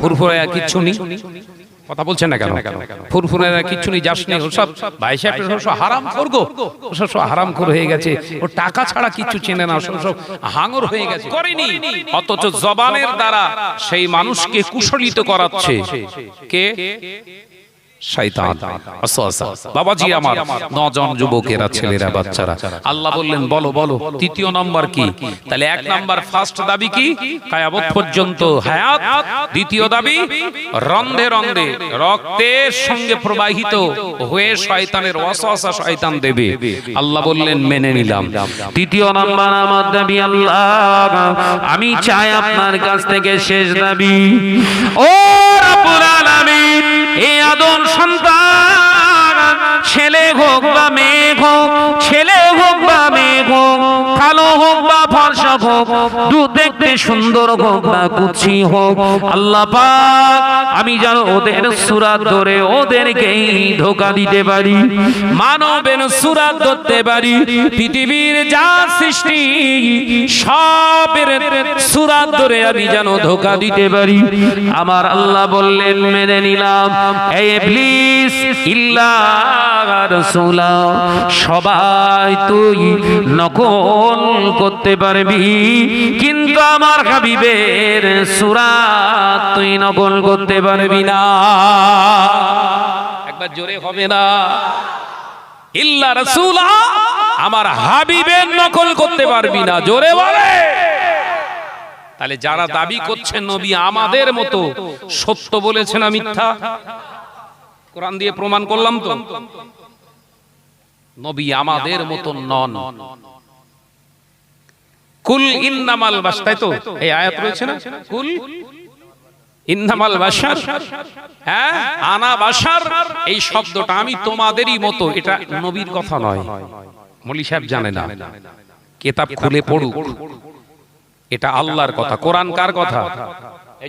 ফুরফুরে কিচ্ছু নেই। কথা বলছেন না কেন? ফুরফুরে কিচ্ছু নেই যাস নেই, ওসব ভাই সাহেব ওসব সব হারাম করগো ওসব সব হারাম কর হয়ে গেছে। ও টাকা ছাড়া কিচ্ছু চেনে না, ওসব সব হাঙর হয়ে গেছে। করেনি, অথচ জবানের দ্বারা সেই মানুষকে কুশলিত করাচ্ছে। কে? শয়তান। বাবাজি আমার নজন যুবকেরা ছেলেরা বাচ্চারা। আল্লাহ বললেন বলো বলো তৃতীয় নম্বর কি? তাহলে এক নাম্বার ফার্স্ট দাবি কি? কায়ামত পর্যন্ত হায়াত। দ্বিতীয় দাবি রন্ধে রন্ধে রক্তের সঙ্গে প্রবাহিত হয়ে শয়তানের ওয়াসওয়াসা শয়তান দেবে। আল্লাহ বললেন মেনে নিলাম। তৃতীয় নাম্বার আমার দাবি আল্লাহ। আমি চাই আপনার কাছ থেকে শেষ দাবি। ও রাব্বুল আলামিন। এই আদম সন্তান ছেলে হোক দেখতে সুন্দর হোক হোক, আল্লাহ পাক, আমি যেন ওদের সুরাত ধরে ওদেরকেই ধোকা দিতে পারি, মানবের সুরাত ধরতে পারি, পৃথিবীর যা সৃষ্টি, সবের সুরাত ধরে আমি যেন ধোকা দিতে পারি। আমার আল্লাহ বললেন, মেনে নিলাম। এই ইবলিস, ইল্লা সবাই তুই নকল করতে পারবি। কিন্তু আমার হাবিবের সুরাত তুই নকল করতে পারবি না। একবার জোরে হবে না। ইল্লা রাসূলা, আমার হাবিবের নকল করতে পারবি না। জোরে বলে। তাহলে যারা দাবি করছেন নবী আমাদের মতো, সত্য বলেছেন মিথ্যা? কোরআন দিয়ে প্রমাণ করলাম তো। নবী আমাদের মতো নন। কুল ইন্নামাল বাস তাই তো? এই আয়াত রয়েছে না? কুল বাসার হ্যাঁ? আনা বাসার এই শব্দটা আমি তোমাদেরই মতো, এটা নবীর কথা নয়। মলি সাহেব জানে না। কেতাব খুলে পড়ুক। এটা আল্লাহর কথা। কোরআন কার কথা?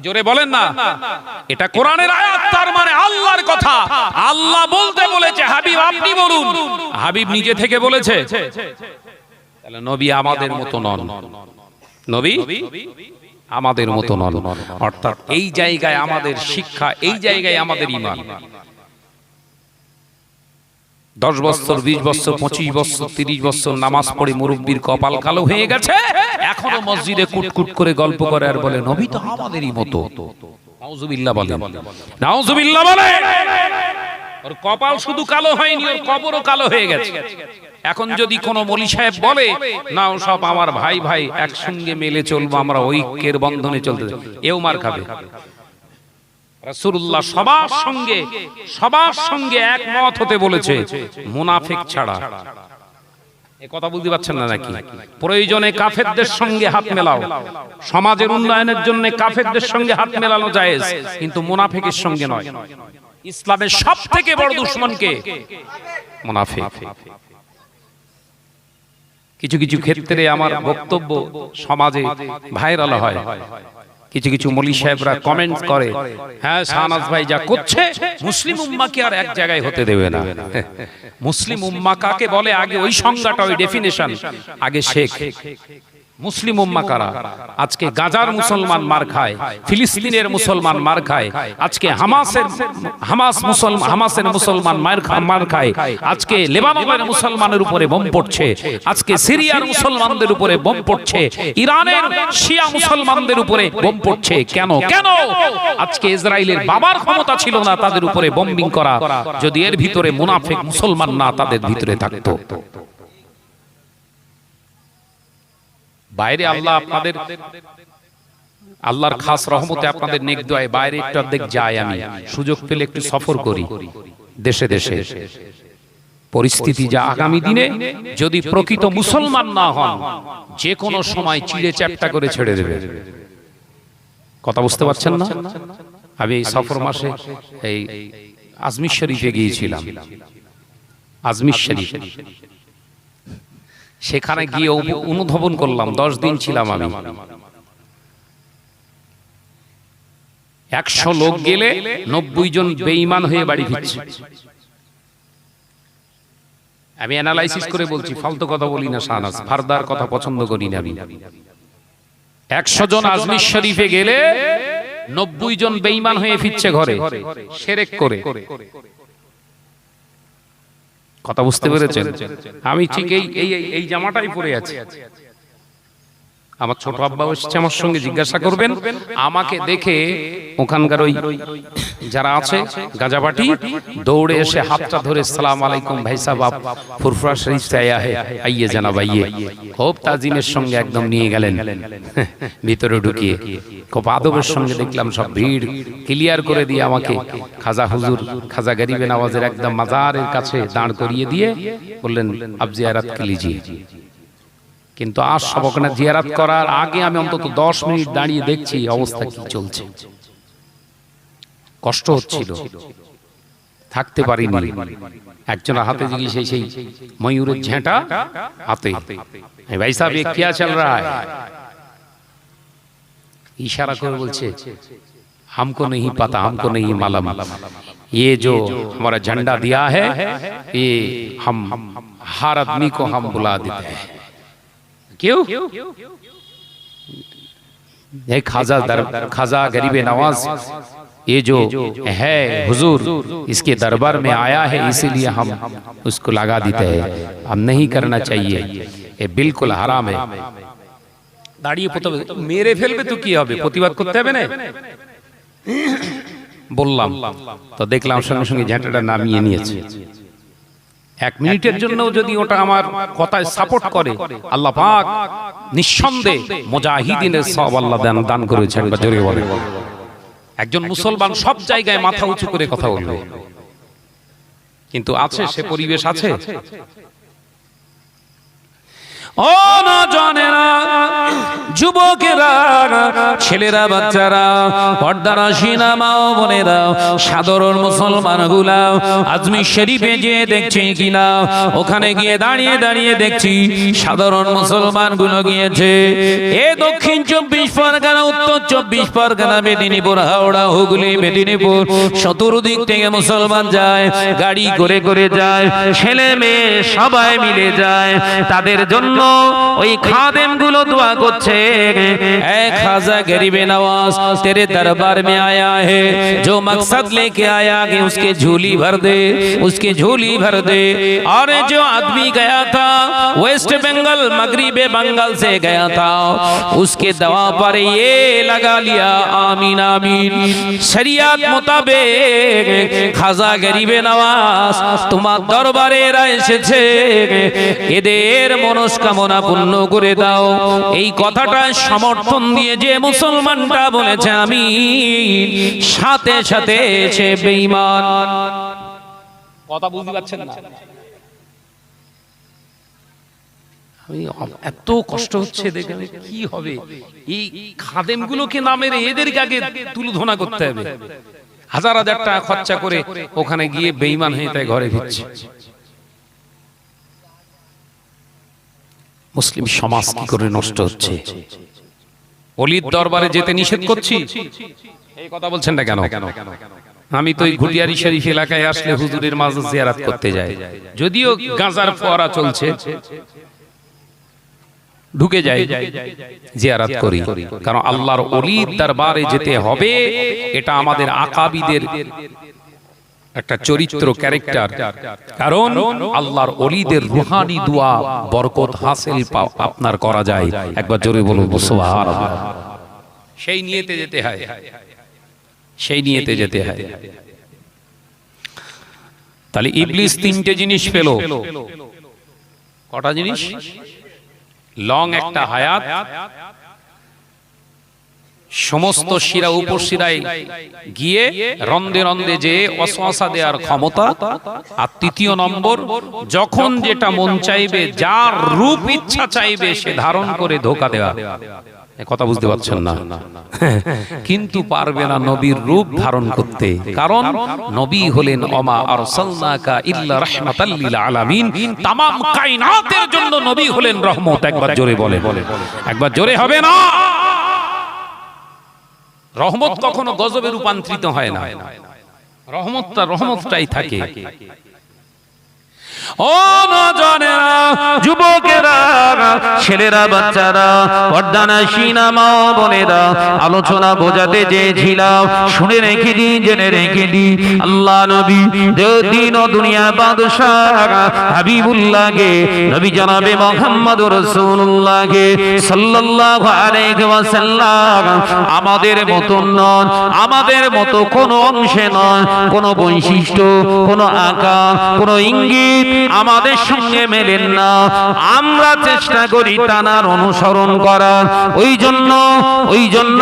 জোরে বলেন না। এটা কোরআনের আয়াত, তার মানে আল্লাহর কথা। আল্লাহ বলতে বলেছে, হাবিব আপনি বলুন। হাবিব নিজে থেকে বলেছে। তাহলে নবী আমাদের মতো নন। নবী? আমাদের মতো নন। অর্থাৎ এই জায়গায় আমাদের শিক্ষা এই জায়গায় আমাদের ইমান। দশ বছর বিশ বছর পঁচিশ বছর তিরিশ বছর নামাজ পড়ে মুরব্বীর কপাল কালো হয়ে গেছে এখনও মসজিদে কুটকুট করে গল্প করে আর বলে নবী তো আমাদেরই মতো। নাউজুবিল্লাহ বলে নাউজুবিল্লাহ বলে ওর কপাল শুধু কালো হয়নি, ওর কবরও কালো হয়ে গেছে। এখন যদি কোন মলি সাহেব বলে না ও সব আমার ভাই ভাই, একসঙ্গে মেলে চলবো, আমরা ঐক্যের বন্ধনে চলতে এও মার খাবে। রাসূলুল্লাহ সবার সঙ্গে সবার সঙ্গে একমত হতে বলেছে, মুনাফিক ছাড়া। কথা বুঝতে পারছেন না নাকি? প্রয়োজনে কাফেরদের সঙ্গে হাত মেলাও। সমাজের উন্নয়নের জন্য কাফেরদের সঙ্গে হাত মেলানো জায়েজ, কিন্তু মুনাফিকের সঙ্গে নয়। ইসলামের সব থেকে বড় দুশ্মনকে মুনাফিক। কিছু কিছু ক্ষেত্রে আমার বক্তব্য সমাজে ভাইরাল হয়। কিছু কিছু মলি সাহেবরা কমেন্ট করে হ্যাঁ শাহনাজ ভাই যা করছে মুসলিম উম্মাকে আর এক জায়গায় হতে দেবে না। মুসলিম উম্মা কাকে বলে আগে ওই সংজ্ঞাটা ওই ডেফিনেশন আগে শেখ। মুসলিম উম্মা কারা? আজকে গাজার মুসলমান মার খায় ফিলিস্তিনের মুসলমান মার খায় আজকে হামাসের হামাস মুসলমান হামাসের মুসলমান মার খা- মার খায়। আজকে লেবাননের মুসলমানের উপরে বোম পড়ছে। আজকে সিরিয়ার মুসলমানদের উপরে বোম পড়ছে। ইরানের শিয়া মুসলমানদের উপরে বোম পড়ছে। কেন? কেন? আজকে ইসরায়েলের বাবার ক্ষমতা ছিল না তাদের উপরে বোম্বিং করা। যদি এর ভিতরে মুনাফিক মুসলমান না তাদের ভিতরে থাকতো। বাইরে আল্লাহ আপনাদের আল্লাহর খাস রহমতে আপনাদের নেক দোয়ায় বাইরে একটু অর্ধেক যাই আমি। সুযোগ পেলে একটু সফর করি। দেশে দেশে। পরিস্থিতি যা আগামী দিনে যদি প্রকৃত মুসলমান না হন যে কোনো সময় চিড়ে চ্যাপটা করে ছেড়ে দেবে। কথা বুঝতে পারছেন না? আমি এই সফর মাসে এই আজমির শরীফে গিয়েছিলাম। আজমির শরীফ। সেখানে গিয়ে অনুধাবন করলাম দশ দিন ছিলাম আমি। একশো লোক গেলে নব্বই জন বেঈমান হয়ে বাড়ি ফিরছে। আমি অ্যানালাইসিস করে বলছি ফালতু কথা বলি না শাহনাজ ফারদার কথা পছন্দ করি না আমি। একশো জন আজমির শরীফে গেলে নব্বই জন বেঈমান হয়ে ফিরছে ঘরে। সেরেক করে। কথা বুঝতে পেরেছেন? আমি ঠিক এই এই এই- জামাটাই পরে আছি। আমার ছোট আব্বা এসছে আমার সঙ্গে জিজ্ঞাসা করবেন। আমাকে দেখে ওখানকার ওই যারা আছে গাজাবাটি দৌড়ে এসে হাতটা ধরে সালাম আলাইকুম ভাই সাহাব ফুরফুরা আইয়ে জানা ভাইয়ে খুব তাজিমের সঙ্গে একদম নিয়ে গেলেন। ভিতরে ঢুকিয়ে। খুব আদবের সঙ্গে দেখলাম সব ভিড় ক্লিয়ার করে দিয়ে আমাকে খাজা হুজুর খাজা গরিবেন আওয়াজের একদম মাজারের কাছে দাঁড় করিয়ে দিয়ে বললেন আবজিয়ারাত কিলিজি কিন্তু আজ সব ওখানে জিয়ারাত করার আগে আমি অন্তত দশ মিনিট দাঁড়িয়ে দেখছি অবস্থা কি চলছে কষ্ট হচ্ছিল থাকতে পারিনি একজনের হাতে যদি সেই সেই ময়ূরের ঝেঁটা হাতে এই ভাই সাহেব ये क्या चल रहा है इशारा করে বলছে हमको नहीं पता हमको नहीं मालूम ये जो हमारा झंडा दिया है ये हम हर आदमी को हम बुला देते हैं क्यों ये खाजा दर खाजा गरीबे नवाज ये जो है हुजूर इसके दरबार में आया है इसीलिए हम उसको लगा देते हैं हम नहीं करना चाहिए ये बिल्कुल हराम है দাঁড়িয়ে প্রথমে মেরে ফেলবে তো কি হবে প্রতিবাদ করতে হবে না বললাম তো দেখলাম সঙ্গে সঙ্গে ঝাঁটাটা নামিয়ে নিয়েছে এক মিনিটের জন্য যদি ওটা আমার কথায় সাপোর্ট করে আল্লাহ পাক নিঃসন্দেহে মুজাহিদিনের সব আল্লাহ দান দান করেছেন বা জোরে বলে একজন মুসলমান সব জায়গায় মাথা উঁচু করে কথা বলবে। কিন্তু আছে সে পরিবেশ আছে? যুবকেরা, ছেলেরা, বাচ্চারা বোনেরা, সাধারণ মুসলমানগুলা আজমি শরীফে যে দেখছি কিনা? ওখানে গিয়ে দাঁড়িয়ে দাঁড়িয়ে দেখছি সাধারণ মুসলমানগুলো গিয়েছে। এ দক্ষিণ চব্বিশ পরগনা, উত্তর চব্বিশ পরগনা, মেদিনীপুর, হাওড়া, হুগলি, মেদিনীপুর, চতুর্দিক থেকে মুসলমান যায়, গাড়ি করে করে যায় ছেলে মেয়ে সবাই মিলে যায়, তাদের জন্য ওই খাদেম গুলো দোয়া করছে ऐ खाजा गरीबे नवाज तेरे दरबार में आया है जो मकसद लेके आया कि उसके झोली भर दे उसके झोली भर दे और जो आदमी गया था वेस्ट बंगाल मगरिबे बंगाल से गया था उसके दवा पर ये लगा लिया आमीन आमीन शरियत मुताबिक খাজা গরিবে নওয়াজ তোমার দরবারে এরা এসেছে এদের মনস্কামনা পূর্ণ করে দাও। এই কথাটা সমর্থন দিয়ে যে মুসলমানটা বলেছে আমি সাথে সাথে সে বেঈমান। কথা বুঝতে পারছেন না? আমি এত কষ্ট হচ্ছে দেখে কি হবে? এই খাদেমগুলোকে না মেরে এদেরকে আগে তুলধনা করতে হবে। হাজার হাজার টাকা খরচা করে ওখানে গিয়ে বেইমান হয়ে তাই ঘরে ফিরছে। মুসলিম সমাজ কি করে নষ্ট হচ্ছে? অলির দরবারে যেতে নিষেধ করছি? এই কথা বলছেন না কেন? আমি তো ওই ঘুটিয়ারি শরীফ এলাকায় আসলে হুজুরের মাঝে জিয়ারাত করতে যাই। যদিও গাঁজার ফোয়ারা চলছে, ঢুকে যাই, জিয়ারাত করি। কারণ আল্লাহর অলির দরবারে যেতে হবে, এটা আমাদের আকাবিদের একটা চরিত্র ক্যারেক্টার কারণ আল্লাহর অলিদের রুহানি দোয়া বরকত হাসিল আপনার করা যায়। একবার জোরে বলুন সুবহানাল্লাহ। সেই নিয়েতে যেতে হয়। সেই নিয়েতে যেতে হয়। তাহলে ইবলিস তিনটে জিনিস পেল। কটা জিনিস? লং একটা হায়াত। সমস্ত শিরা উপশিরায় গিয়ে রন্দে রন্দে যে অশ্বাসা দেওয়ার ক্ষমতা আর তৃতীয় নম্বর যখন যেটা মন চাইবে যার রূপ ইচ্ছা চাইবে সে ধারণ করে ধোকা দেওয়া। কথা বুঝতে পারছেন না? কিন্তু পারবে না নবীর রূপ ধারণ করতে। কারণ নবী হলেন অমা আরসালনাকা ইল্লা রাহমাতাল লিল আলামিন। তামাম কায়নাতের জন্য নবী হলেন রহমত। একবার জোরে বলে একবার জোরে হবে না? রহমত কখনো গজবে রূপান্তরিত হয় না। রহমতটা রহমতটাই থাকে। ও নজনেরা ছেলেরা, বাচ্চারা পর্দানাসীনা মা বোনেরা, আলোচনা বোঝাতে চেয়েছিলাম, শুনে রেখে দিন, জেনে রেখে দিন। আল্লাহ নবী দুনিয়া বাদশাহ নবী জানাবে মোহাম্মদ রাসূলুল্লাহকে, সাল্লাল্লাহু আলাইহি ওয়াসাল্লাম। আমাদের মতো নন, আমাদের মতো কোনো অংশে নয় কোনো বৈশিষ্ট্য, কোনো আকার, কোনো ইঙ্গিত আমাদের সঙ্গে মেলেন না। আমরা চেষ্টা করি তানার অনুসরণ করার। ওই জন্য ওই জন্য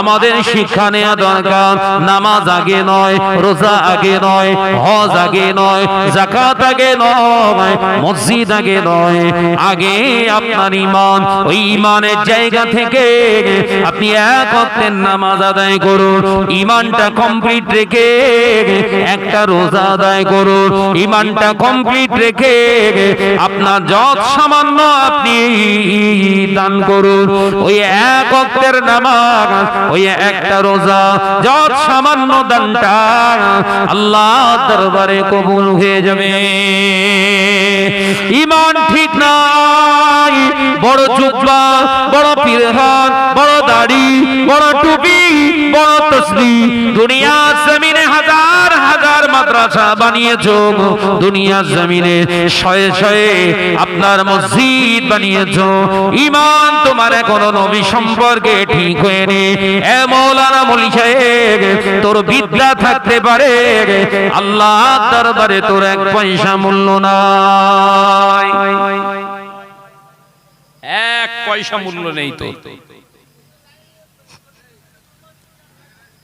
আমাদের শিক্ষা নেওয়া দরকার। নামাজ আগে নয়, রোজা আগে নয়, হজ আগে নয় জাকাত আগে নয়, মসজিদ আগে নয়। আগে আপনার ইমান ওই ইমানের জায়গা থেকে আপনি এক অক্টের নামাজ আদায় করুন। ইমানটা কমপ্লিট রেখে একটা রোজা আদায় করুন। ইমানটা কমপ্লিট রেখে আপনার যত সামান্য আপনি দান করুন। ওই এক অক্টের নামাজ, ওই একটা রোজা, যত সামান্য দানটা আল্লাহ দরবারে কবুল হয়ে যাবে। ইমান ঠিক নাই, বড় জুব্বা, বড় পিরহান বড় দাড়ি, বড় টুপি, বড় তসবি। দুনিয়া জমিনে হাজার হাজার মাদ্রাসা বানিয়েছো দুনিয়া জমিনে শয়ে শয়ে আপনার মসজিদ বানিয়েছো। ইমান তোমার এখনও নবী সম্পর্কে ঠিক হয়নি। এ মৌলানা মলি সাহেব, তোর বিদ্যা থাকতে পারে। আল্লাহ দরবারে তোর এক পয়সা মূল্য নাই। এক পয়সা মূল্য নেই তো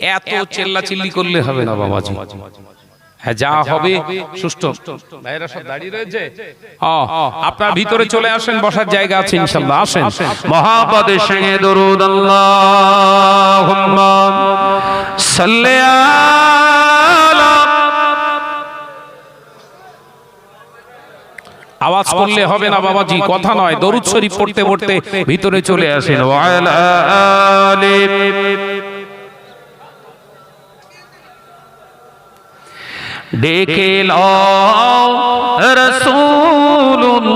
এত চেল্লা চিল্লি করলে হবে না বাবাজি। হ্যাঁ যা হবে। সুষ্ঠু। ভাইরা সব দাঁড়িয়ে রয়েছে? ও, আপনার ভিতরে চলে আসেন বসার জায়গা আছে আসেন। মহাপদের সঙ্গে দরুদ আল্লাহুম্মা সাল্লি আলা। আওয়াজ করলে হবে না বাবাজি কথা নয়। দরুদ শরীফ পড়তে পড়তে ভিতরে চলে আসেন। ওয়া আলা আলি ডেকে রসুল্লাহ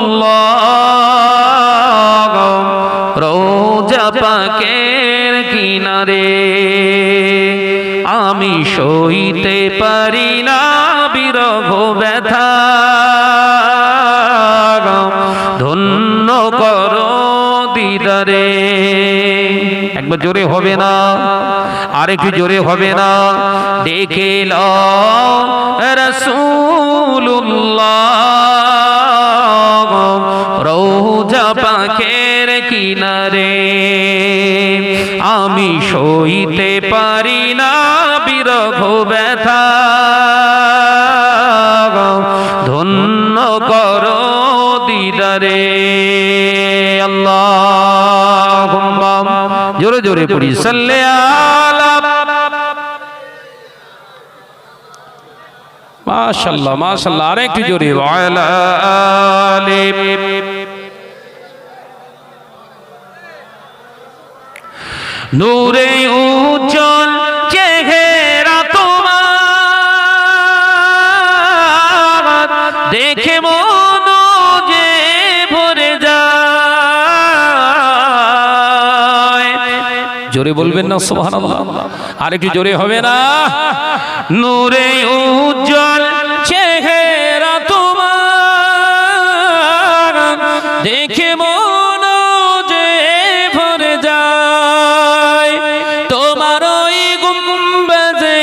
রোজা পাকের কিনারে। আমি সইতে পারি না বিরহ ব্যথা। ধন্য করো দিদারে। একবার জোরে হবে না। আর একটু জোরে হবে না। দেখে রসুল্লাহ রোজা পাখের কিনারে আমি সইতে পারি না বিরহ ব্যথা। ধন্য করো দিদারে। আল্লাহ জোরে জোরে পড়ি। সাল্লে মাশাল্লাহ মাশাল্লাহ আর একটু জোরে নূরে উজ্জ্বল চেহারা তোমার দেখে মন জোরে বলবেন না সুবহানাল্লাহ। আর একটু জোরে হবে না। নূরে উজ্জ্বল চেহারা তোমার। দেখে মন যে ভরে যায়। তোমার ওই গুম্বাজে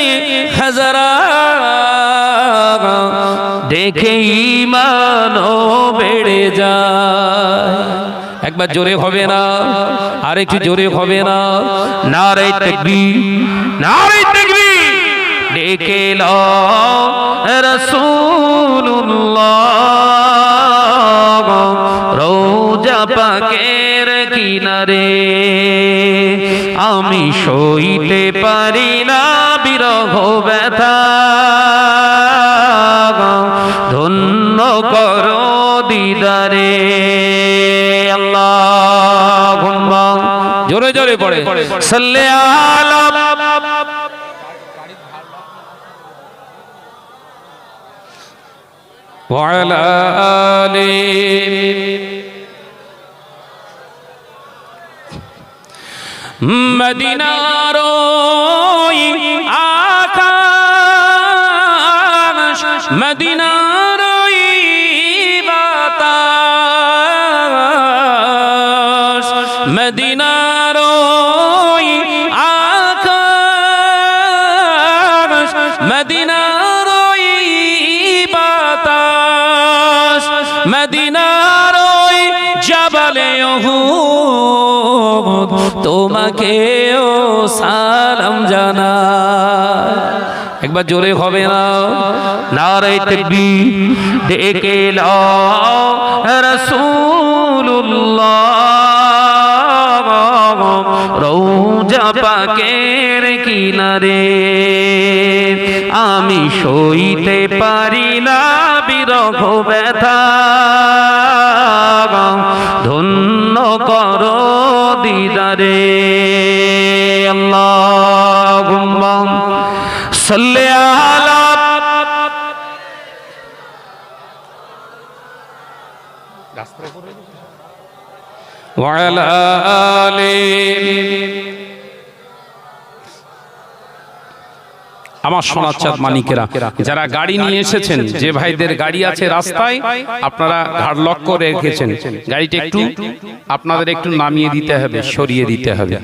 হাজারা। দেখে ইমানও বেড়ে একবার জোরে হবে না আর একটু জোরে হবে না। নারে তকবীর নারে তকবীর। ডেকে লো রসুল্লাহ রোজা পাকের কিনারে। আমি সইতে পারি না বিরহ ব্যথা। ধন্য করো দিদারে। জোরে জোরে পড়ে সাল্লে আলা وعلى آله মদিনার ওই আকাশ মদিনার ওই বাতাস মদিনার তোমাকেও সালাম জানা একবার জোরে হবে না? কিনারে আমি সইতে পারি না বিরহ ব্যথা। നാഥേ അല്ലാഹുമ്മ അലാ আমার সোনার চাঁদ মানিকেরা যারা গাড়ি নিয়ে এসেছেন যে ভাইদের গাড়ি আছে রাস্তায় আপনারা ঘাড় লক করে রেখেছেন। গাড়িটা একটু আপনাদের একটু নামিয়ে দিতে হবে সরিয়ে দিতে হবে।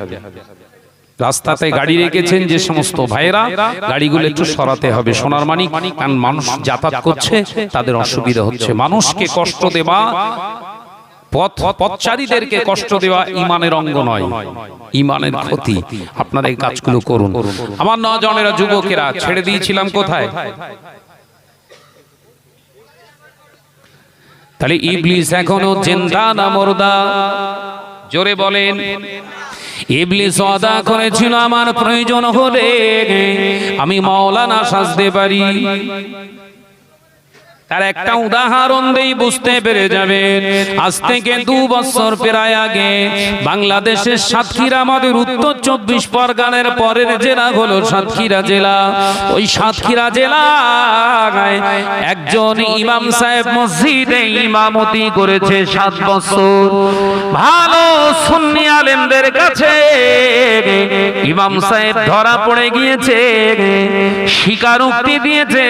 রাস্তাতে গাড়ি রেখেছেন যে সমস্ত ভাইরা গাড়িগুলো একটু সরাতে হবে সোনার মানিক কারণ মানুষ যাতায়াত করছে তাদের অসুবিধা হচ্ছে। মানুষকে কষ্ট দেওয়া পথ পথচারীদেরকে কষ্ট দেওয়া ইমানের অঙ্গ নয়। ইমানের ক্ষতি আপনারা এই কাজগুলো করুন। আমার নজনেরা যুবকেরা ছেড়ে দিয়েছিলাম কোথায়? তাহলে ইবলিস এখনও জেন্দা না মরদা? জোরে বলেন। ইবলিস অদা করেছিল আমার প্রয়োজন হলে। আমি মাওলানা সাজতে পারি। তার একটা উদাহরণ দেই বুঝতে পেরে যাবেন। আজ থেকে দু বছর প্রায় আগে বাংলাদেশের সাতক্ষীরা আমাদের উত্তর চব্বিশ পরগনার পরের জেলা হলো সাতক্ষীরা জেলা। ওই সাতক্ষীরা জেলা একজন ইমাম সাহেব মসজিদে ইমামতি করেছে সাত বছর। ভালো সুন্নি আলেমদের কাছে ইমাম সাহেব ধরা পড়ে গিয়েছে, স্বীকারোক্তি দিয়েছে,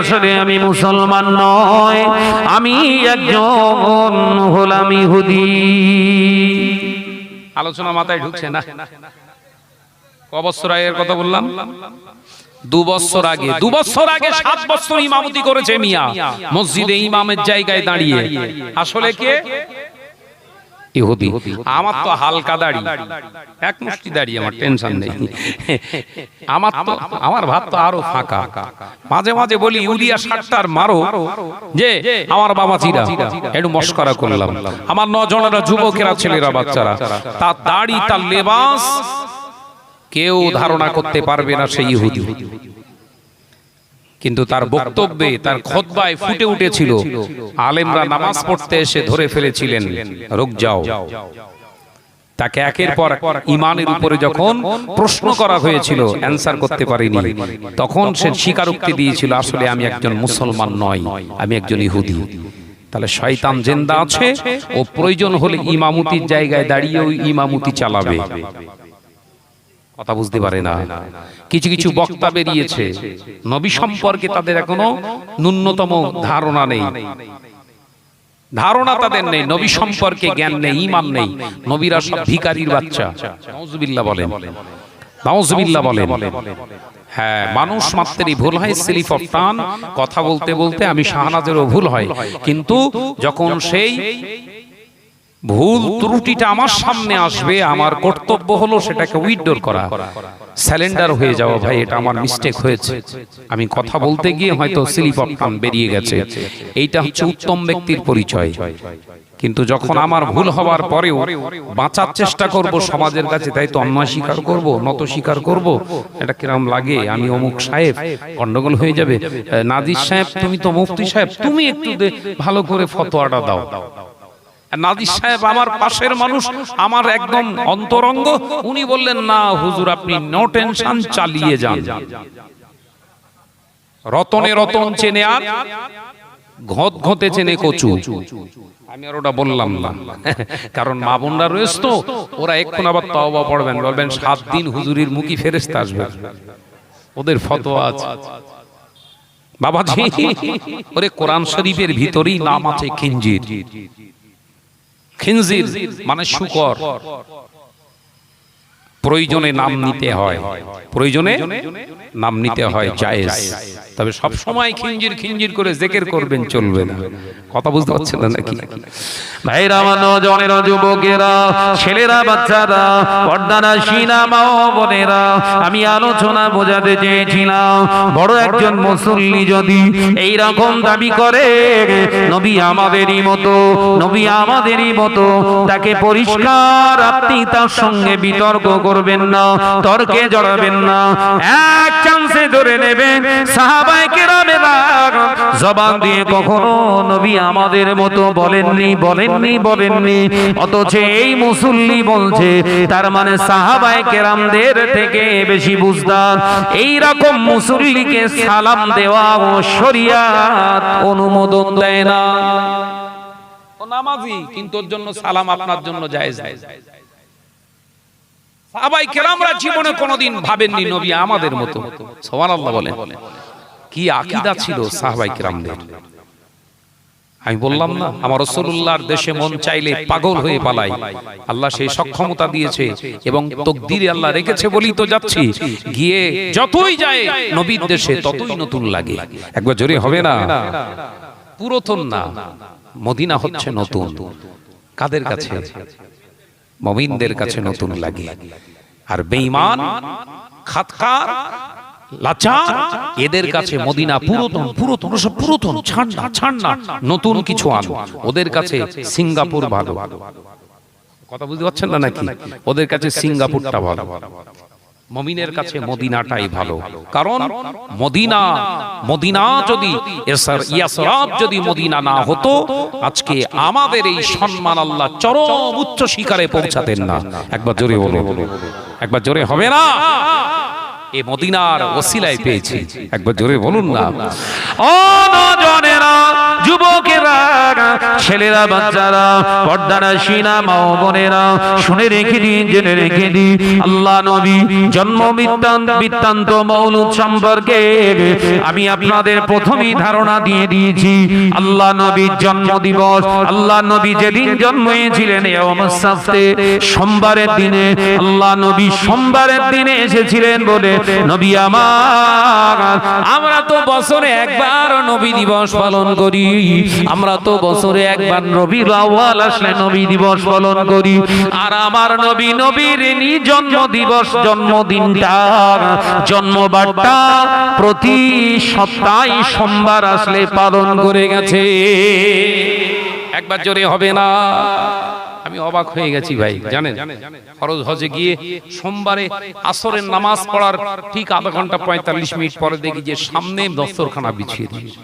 আসলে আমি মুসলমান নয়, আমি একজন হলাম ইহুদি। আলোচনা মাথায় ঢুকছে না? ক বছর আগের কথা বললাম? দু বছর আগে, দু বছর আগে সাত বছর ইমামতি করেছে মিয়া, মসজিদে ইমামের জায়গায় দাঁড়িয়ে। আসলে কে? ইহুদি। আমার তো হালকা দাড়ি। এক মুষ্টি দাড়ি আমার টেনশন নেই। আমার তো আমার ভাত তো আরও ফাঁকা। মাঝে মাঝে বলি ইউরিয়া সাতটার মারো। যে আমার বাবা চিরা একটু মস্করা করলাম। আমার নজনেরা যুবকেরা ছেলেরা বাচ্চারা তার দাড়ি তার লেবাস কেউ ধারণা করতে পারবে না সেই ইহুদি। কিন্তু তার বক্তব্যে তার খোদবায় ফুটে উঠেছিল। আলেমরা নামাজ পড়তে এসে ধরে ফেলেছিলেন। রোগ যাও। তাকে একের পর ইমানের উপরে যখন প্রশ্ন করা হয়েছিল অ্যান্সার করতে পারিনি। তখন সে স্বীকারোক্তি দিয়েছিল আসলে আমি একজন মুসলমান নয় আমি একজন ইহুদি। তাহলে শয়তান জেন্দা আছে ও প্রয়োজন হলে ইমামতির জায়গায় দাঁড়িয়ে ওই ইমামতি চালাবে। কথা বুঝতে পারে না। কিছু কিছু বক্তা বেরিয়েছে। নবী সম্পর্কে তাদের এখনও ন্যূনতম ধারণা নেই। ধারণা তাদের নেই। নবী সম্পর্কে জ্ঞান নেই ইমান নেই। নবীরা সব ভিকারির বাচ্চা। নাউজুবিল্লাহ বলেন। নাউজুবিল্লাহ বলেন। হ্যাঁ মানুষ মাত্রই ভুল হয় স্লিপ অফ টান কথা বলতে বলতে আমি শাহনাজেরও ভুল হয়। কিন্তু যখন সেই ভুল ত্রুটিটা আমার সামনে আসবে, আমার কর্তব্য হলো সেটাকে উইথড্র করা। স্যালেন্ডার হয়ে যাওয়া, ভাই, এটা আমার মিস্টেক হয়েছে। আমি কথা বলতে গিয়ে হয়তো স্লিপ অফ বেরিয়ে গেছে। এইটা হচ্ছে উত্তম ব্যক্তির পরিচয়। কিন্তু যখন আমার ভুল হওয়ার পরেও বাঁচার চেষ্টা করব সমাজের কাছে, তাই তো অন্যায় স্বীকার করব, নত স্বীকার করব। এটা কিরম লাগে? আমি অমুক সাহেব, গন্ডগোল হয়ে যাবে। নাদির সাহেব, তুমি তো মুফতি সাহেব, তুমি একটু ভালো করে ফতোয়াটা দাও। নাদির সাহেব আমার পাশের মানুষ, আমার একদম অন্তরঙ্গ। উনি বললেন, না, হুজুর, আপনি নো টেনশন চালিয়ে যান। রতনে রতন চেনে আর, ঘত ঘতে চেনে কচু। আমি আর ওটা বললাম না, কারণ মা বোনরা রয়েছে তো, ওরা এক্ষুন আবার তওবা পড়বেন, বলবেন, সাত দিন হুজুরির মুখী ফেরেস্তা আসবে। ওদের ফতোয়া আছে। বাবাজি, ওরে কোরআন শরীফের ভিতরেই নাম আছে খিঞ্জির। খিনজির মানে শুকর। প্রয়োজনে নাম নিতে হয়। প্রয়োজনে নাম নিতে হয় জায়েজ। তবে সব সময় খিঞ্জির খিঞ্জির করে জেকের করবেন চলবে না। কথা বুঝতে পারছেন না নাকি? ভাইরা নজনেরা যুবকেরা ছেলেরা বাচ্চারা পর্দারা সিনা মা ও বোনেরা আমি আলোচনা বোঝাতে চেয়েছিলাম। বড় একজন মুসল্লি যদি এই রকম দাবি করে নবী আমাদেরই মতো নবী আমাদেরই মতো তাকে পরিষ্কার আপনি তার সঙ্গে বিতর্ক করবেন না, তর্কে জড়াবেন না। এক চান্সে ধরে নেবেন কেরামেরা জবান দিয়ে কখনো নবী আমাদের মতো বলেননি বলেননি বলেননি। অথচ এই মুসল্লি বলছে, তার মানে সাহাবায়ে কেরামদের থেকে বেশি বুঝদার। এই রকম মুসল্লিকে সালাম দেওয়া ও শরিয়াত অনুমোদন দেয় না। নামাজি, কিন্তু ওর জন্য সালাম আপনার জন্য জায়েজ সাহাবাই কেরামরা জীবনে কোনোদিন ভাবেননি নবী আমাদের মতো। সুবহানাল্লাহ বলেন। কি আকীদা ছিল সাহাবাই কেরামদের? আমি বললাম না আমার রসুল্লাহর দেশে মন চাইলে পাগল হয়ে পালাই। আল্লাহ সেই সক্ষমতা দিয়েছে এবং তকদিরে আল্লাহ রেখেছে বলি তো যাচ্ছি। গিয়ে যতই যায় নবীর দেশে ততই নতুন লাগে। একবার জোরে হবে না? পুরাতন না। মদিনা হচ্ছে নতুন। কাদের কাছে মমিনদের কাছে নতুন লাগে। আর বেঈমান খাতকার লাচার এদের কাছে মদিনা পুরাতন পুরাতন সব পুরাতন ছাড় না ছাড় না নতুন কিছু আনো ওদের কাছে সিঙ্গাপুর ভালো। কথা বুঝতে পারছেন না নাকি? ওদের কাছে সিঙ্গাপুরটা ভালো। মমিনের কাছে মদিনাটাই ভালো। কারণ মদিনা মদিনা যদি ইয়াসরাব যদি মদিনা না হতো আজকে আমাদের এই সম্মান আল্লাহ চরম উচ্চ শিকারে পৌঁছাতেন না। একবার জোরে বলো একবার জোরে হবে না? এ মদিনার ওসিলায় পেয়েছি। একবার জোরে বলুন না। ও নজনেরা ছেলেরা, বাচ্চারা, পর্দারা সিনা বোনেরা, শুনে রেখে দিন, জেনে রেখে দিন। আল্লাহ নবী জন্ম বৃত্তান্ত সম্পর্কে আমি আপনাদের প্রথমেই ধারণা দিয়ে দিয়েছি। আল্লাহ নবীর জন্ম দিবস আল্লাহ নবী যেদিন জন্ম হয়েছিলেন সোমবারের দিনে, আল্লাহ নবী সোমবারের দিনে এসেছিলেন বলে নবী আমার, আমরা তো বছরে একবার নবী দিবস পালন করি। আমরা তো বছরে একবার নবী আউয়াল আসলে নবী দিবস পালন করি। আর আমার নবী নবীর জন্ম দিবস জন্মদিনটা, জন্মবারটা প্রতি সোমবার আসলে পালন করে গেছে। একবার জোরে হবে না? আমি অবাক হয়ে গেছি ভাই, জানেন? হজে গিয়ে সোমবারে আসরের নামাজ পড়ার ঠিক আধা ঘণ্টা পঁয়তাল্লিশ মিনিট পরে দেখি যে সামনে দস্তরখানা বিছিয়ে দিয়েছে।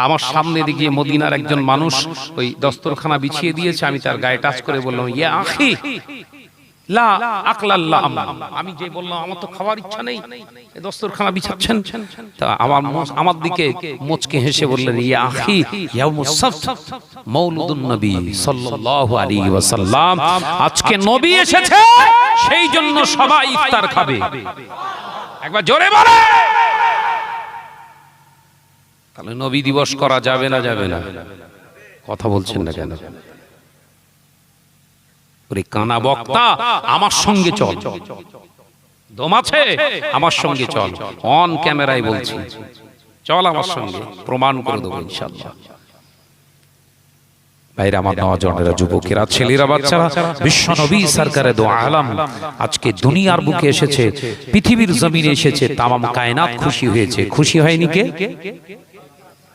তা আমার সামনে দিকে মদিনার একজন মানুষ ওই দস্তরখানা বিছিয়ে দিয়েছে আমি তার গায়ে টাচ করে বললাম ইয়া আখি লা আকলাল্লা আম্মা। আমি যে বললাম আমার তো খাওয়ার ইচ্ছা নেই। দস্তরখানা বিছাচ্ছেন। তা আমার আমার দিকে মোচকে হেসে বললেন ইয়া আখি নবী সাল্লাল্লাহু আলাইহি ওয়াসাল্লাম আজকে নবী এসেছে সেই জন্য সবাই ইফতার খাবে। একবার জোরে বলে তাহলে নবী দিবস করা যাবে না যাবে না? কথা বলছেন না কেন? কানা বক্তা, আমার সঙ্গে চল। দম আছে? আমার সঙ্গে চল। অন ক্যামেরায় বলছি। চল আমার সঙ্গে। প্রমাণ করে দেবো ইনশাল্লাহ ভাইরা, আমার যুবকেরা, ছেলেরা, বাচ্চারা বিশ্ব নবী সরকারে দো আলম। আজকে দুনিয়ার বুকে এসেছে, পৃথিবীর জমিনে এসেছে, তামাম কায়নাত খুশি হয়েছে। খুশি হয়নি কে?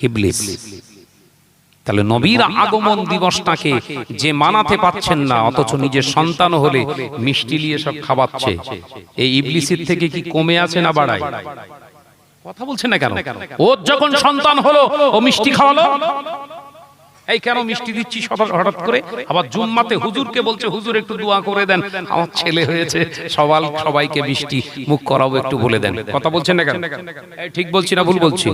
ইবলিস। তাহলে নবীর আগমন দিবসটাকে যে মানাতে পাচ্ছেন না অথচ নিজের সন্তান হলে মিষ্টি নিয়ে সব খাওয়াচ্ছে। এই ইবলিসের থেকে কি কমে আছে না বাড়ায়? কথা বলছে না কেন? ওর যখন সন্তান হলো ও মিষ্টি খাওয়ালো এই কেন মিষ্টি দিচ্ছি হঠাৎ হঠাৎ করে? আবার জুম্মাতে হুজুরকে বলছে, হুজুর, একটু দোয়া করে দেন। আমার ছেলে হয়েছে। সবাল, সবাইকে মিষ্টি মুখ করাবো, একটু বলে দেন। কথা বলছেন না কেন? ঠিক বলছি না ভুল বলছি?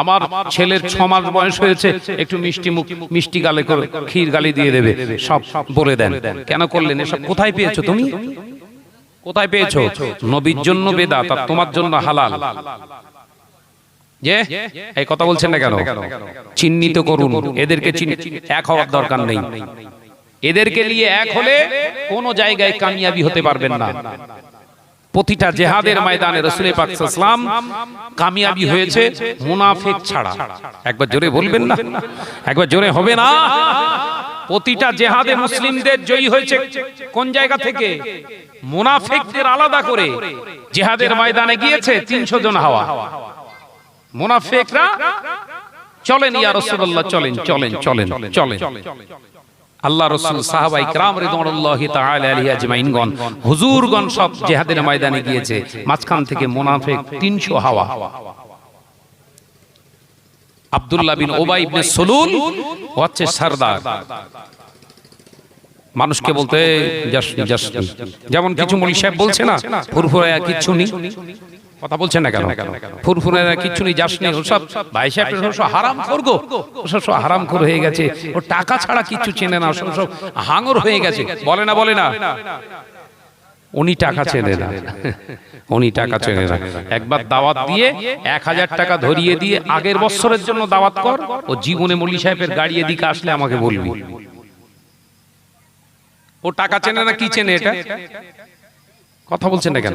আমার ছেলের ছ মাস বয়স হয়েছে, একটু মিষ্টি মুখ, মিষ্টি গালে করে ক্ষীর গালি দিয়ে দেবে। সব বলে দেন। কেন করলেন? এসব কোথায় পেয়েছ তুমি? কোথায় পেয়েছ? নবীর জন্য বেদাত, আর তোমার জন্য হালাল। যে? এই কথা বলছেন না কেন? চিহ্নিত করুন। এদেরকে এক হওয়ার দরকার নেই। এদেরকে নিয়ে এক হলে কোন জায়গায় কামিয়াবি হতে পারবেন না। প্রতিটা জেহাদের কামিয়াবি হয়েছে মুনাফিক ছাড়া। একবার জোরে বলবেন না? একবার জোরে হবে না? প্রতিটা জেহাদে মুসলিমদের জয়ী হয়েছে কোন জায়গা থেকে? মুনাফিকদের আলাদা করে। জেহাদের ময়দানে গিয়েছে তিনশো জন হাওয়া। মুনাফিকরা চলেন ইয়া রাসূলুল্লাহ চলেন চলেন চলেন চলেন আল্লাহ রসুল সাহাবাই کرام রিদওয়ানুল্লাহি তাআলা আলাইহি আজমাইনগণ হুজুরগণ সব জিহাদের ময়দানে গিয়েছে মাঝখান থেকে মুনাফিক 300 হাওয়া আব্দুল্লাহ বিন ওবাই ইবনে সুলুল হচ্ছে সরদার মানুষকে বলতে যাসনি যাসনি যেমন কিছু মলি সাহেব বলছে না ফুরফুরায়া কিচ্ছু নেই কথা বলছেন না কেন? ফুরফুরায়া কিচ্ছু নেই যাসনি ওসব ভাই সাহেব সব হারাম করগো ওসব সব হারাম খোর হয়ে গেছে। ও টাকা ছাড়া কিচ্ছু চেনে না ওসব সব হাঙর হয়ে গেছে। বলে না বলে না। উনি টাকা চেনে না। উনি টাকা চেনে না। একবার দাওয়াত দিয়ে এক হাজার টাকা ধরিয়ে দিয়ে আগের বছরের জন্য দাওয়াত কর ও জীবনে মল্লি সাহেবের গাড়ি এদিকে আসলে আমাকে বলবি। ও টাকা চেনে না কি চেনে এটা? কথা বলছেন না কেন?